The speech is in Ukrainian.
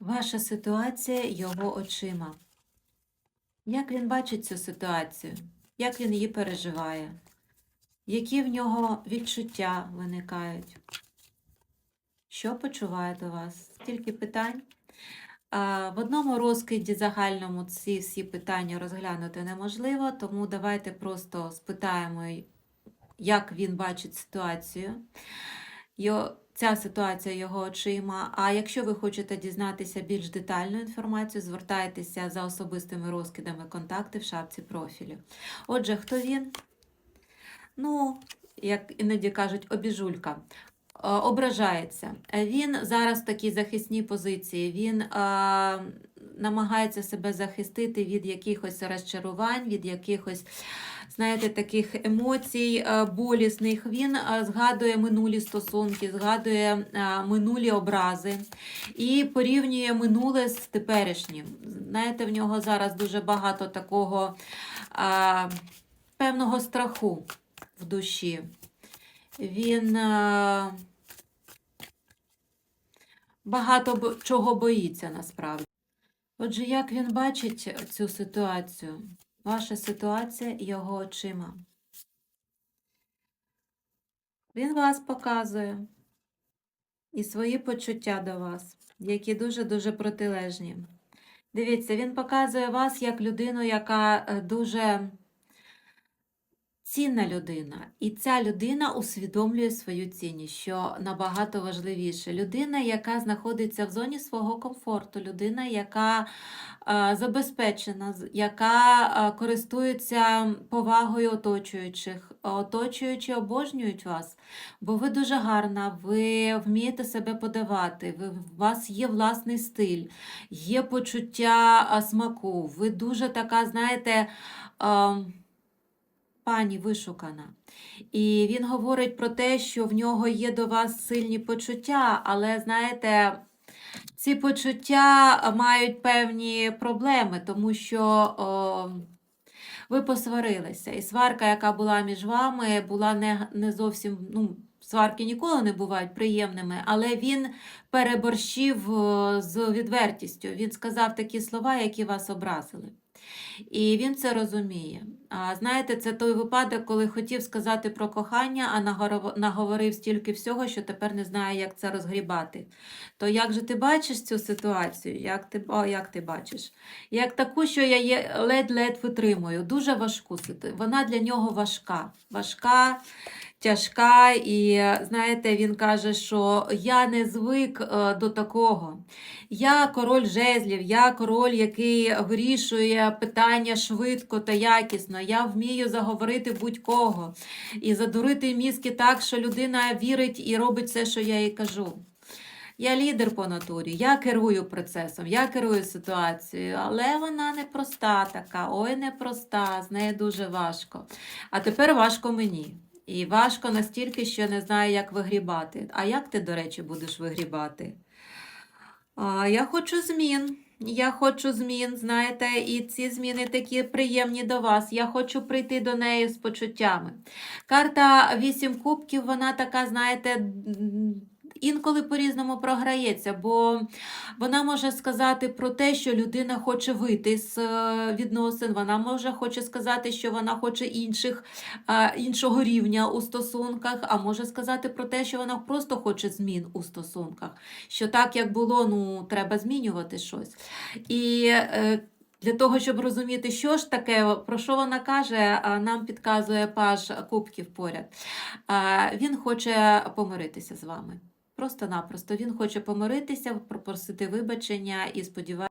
Ваша ситуація його очима. Як він бачить цю ситуацію? Як він її переживає? Які в нього відчуття виникають? Що почуває до вас? Стільки питань. В одному розкиді загальному ці всі питання розглянути неможливо, тому давайте просто спитаємо, як він бачить ситуацію. Ця ситуація його очима. А якщо ви хочете дізнатися більш детальну інформацію, звертайтеся за особистими розкидами контакти в шапці профілю. Отже, хто він? Ну, як іноді кажуть, обіжулька. Е, Ображається. Він зараз в такій захисній позиції. Він е, намагається себе захистити від якихось розчарувань, від якихось, знаєте, таких емоцій е, болісних. Він е, згадує минулі стосунки, згадує е, минулі образи і порівнює минуле з теперішнім. Знаєте, в нього зараз дуже багато такого е, певного страху в душі. Він багато чого боїться насправді. Отже, як він бачить цю ситуацію? Ваша ситуація його очима. Він вас показує і свої почуття до вас, які дуже-дуже протилежні. Дивіться, він показує вас як людину, яка е, дуже цінна людина. І ця людина усвідомлює свою цінність, що набагато важливіше. Людина, яка знаходиться в зоні свого комфорту, людина, яка е, забезпечена, яка е, користується повагою оточуючих. Оточуючі обожнюють вас, бо ви дуже гарна, ви вмієте себе подавати, ви, у вас є власний стиль, є почуття а, смаку, ви дуже така, знаєте, а, пані вишукана. І він говорить про те, що в нього є до вас сильні почуття, але знаєте, ці почуття мають певні проблеми, тому що о, ви посварилися. І сварка, яка була між вами, була не, не зовсім. Ну, сварки ніколи не бувають приємними, але він переборщив з відвертістю. Він сказав такі слова, які вас образили. І він це розуміє. А знаєте, це той випадок, коли хотів сказати про кохання, а наговорив стільки всього, що тепер не знає, як це розгрібати. То як же ти бачиш цю ситуацію? Як ти, о, як ти бачиш? Як таку, що я є ледь-ледь витримую, дуже важку ситуацію. Вона для нього важка. Важка, тяжка, і знаєте, він каже, що я не звик е, до такого. Я король жезлів, я король, який вирішує питання швидко та якісно. Я вмію заговорити будь-кого і задурити мізки так, що людина вірить і робить все, що я їй кажу. Я лідер по натурі, я керую процесом, я керую ситуацією, але вона непроста така, ой, непроста, з нею дуже важко. А тепер важко мені. І важко настільки, що не знаю, як вигрібати. А як ти, до речі, будеш вигрібати? А, я хочу змін. Я хочу змін, знаєте, і ці зміни такі приємні до вас. Я хочу прийти до неї з почуттями. Карта вісім кубків, вона така, знаєте, інколи по-різному програється, бо вона може сказати про те, що людина хоче вийти з е, відносин, вона може хоче сказати, що вона хоче інших, е, іншого рівня у стосунках, а може сказати про те, що вона просто хоче змін у стосунках. Що так, як було, ну, треба змінювати щось. І е, для того, щоб розуміти, що ж таке, про що вона каже, нам підказує паж кубків поряд. Він хоче помиритися з вами. Просто-напросто він хоче помиритися, попросити вибачення і сподівається.